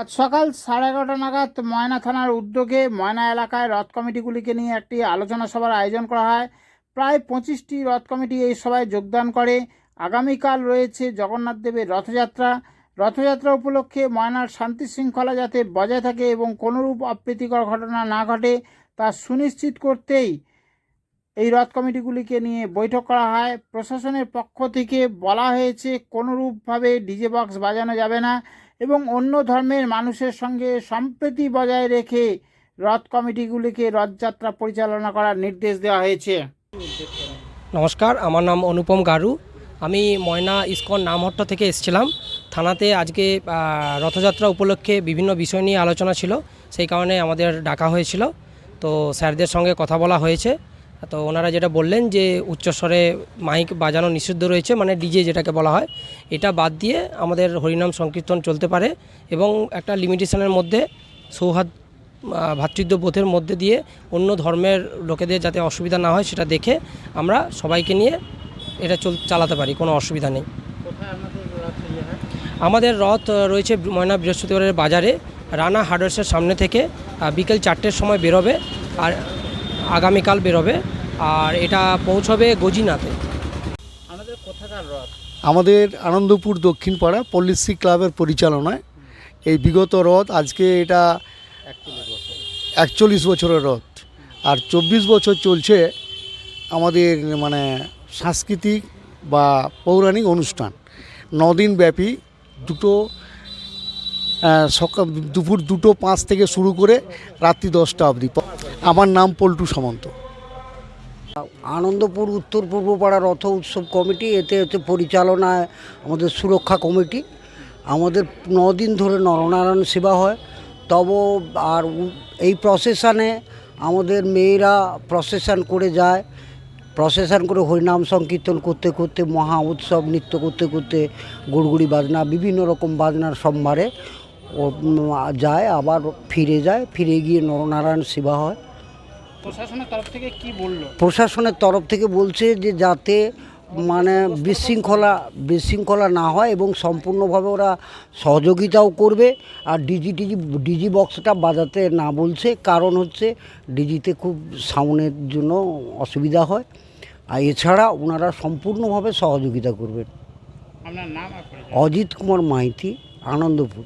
আজ সকাল সাড়ে এগারোটা নাগাদ ময়না থানার উদ্যোগে ময়না এলাকায় রথ কমিটিগুলিকে নিয়ে একটি আলোচনা সভার আয়োজন করা হয়। প্রায় পঁচিশটি রথ কমিটি এই সভায় যোগদান করে। আগামীকাল রয়েছে জগন্নাথ দেবের রথযাত্রা। রথযাত্রা উপলক্ষে ময়নার শান্তি শৃঙ্খলা যাতে বজায় থাকে এবং কোনোরূপ অপ্রীতিকর ঘটনা না ঘটে তা সুনিশ্চিত করতেই এই রথ কমিটিগুলিকে নিয়ে বৈঠক করা হয়। প্রশাসনের পক্ষ থেকে বলা হয়েছে, কোনোরূপভাবে ডিজে বক্স বাজানো যাবে না। এবং অন্য ধর্মের মানুষের সঙ্গে সম্প্রীতি বজায় রেখে রথ কমিটিগুলিকে রথযাত্রা পরিচালনা করার নির্দেশ দেওয়া হয়েছে। নমস্কার, আমার নাম অনুপম গারু। আমি ময়না ইস্কন নামহট্ট থেকে এসেছিলাম। থানাতে আজকে রথযাত্রা উপলক্ষে বিভিন্ন বিষয় নিয়ে আলোচনা ছিল, সেই কারণে আমাদের ডাকা হয়েছিল। তো স্যারদের সঙ্গে কথা বলা হয়েছে। তো ওনারা যেটা বললেন যে উচ্চস্বরে মাইক বাজানো নিষিদ্ধ রয়েছে মানে ডিজে যেটাকে বলা হয় এটা বাদ দিয়ে আমাদের হরিনাম সংকীর্তন চলতে পারে এবং একটা লিমিটেশনের মধ্যে সৌহার্দ আহ, ভ্রাতৃত্ববোধের মধ্যে দিয়ে অন্য ধর্মের লোকেদের যাতে অসুবিধা না হয় সেটা দেখে আমরা সবাইকে নিয়ে এটা চল চালাতে পারি কোনো অসুবিধা নেই। আমাদের রথ রয়েছে ময়না বৃহস্পতিবারের বাজারে রানা হার্ডওয়ার্সের সামনে থেকে বিকেল চারটের সময় বেরোবে আর আগামীকাল বেরোবে আর এটা পৌঁছবে গজিনাতে। আমাদের রথ? আমাদের আনন্দপুর দক্ষিণ পাড়া পল্লিশ্রী ক্লাবের পরিচালনায়। এই বিগত রথ আজকে এটা একচল্লিশ বছরের রথ। আর চব্বিশ বছর চলছে আমাদের মানে সাংস্কৃতিক বা পৌরাণিক অনুষ্ঠান। নদিন ব্যাপী দুটো সকাল দুপুর দুটো পাঁচ থেকে শুরু করে রাত্রি দশটা অবধি। আমার নাম পল্টু সামন্ত। আনন্দপুর, উত্তর পূর্ব পাড়া রথ উৎসব কমিটি, এতে হচ্ছে পরিচালনায় আমাদের সুরক্ষা কমিটি। আমাদের দিন ধরে নরনারায়ণ সেবা হয়। তব আর এই প্রসেশনে আমাদের মেয়েরা প্রসেশন করে যায়। প্রসেশন করে হরিনাম সংকীর্তন করতে করতে, মহা উৎসব নৃত্য করতে করতে গুড়গুড়ি বাজনা, বিভিন্ন রকম বাজনার সম্ভারে যায়, আবার ফিরে যায়। ফিরে গিয়ে নরনারায়ণ সেবা হয়। প্রশাসনের তরফ থেকে কি বলল? প্রশাসনের তরফ থেকে বলছে যে যাতে মানে বিশৃঙ্খলা বিশৃঙ্খলা না হয় এবং সম্পূর্ণভাবে ওরা সহযোগিতাও করবে আর ডিজি টিজি ডিজি বক্সটা বাজাতে না বলছে। কারণ হচ্ছে ডিজিতে খুব সাউন্ডের জন্য অসুবিধা হয়। আর এছাড়া ওনারা সম্পূর্ণভাবে সহযোগিতা করবেন। আপনার নাম অজিত কুমার মাইতি আনন্দপুর।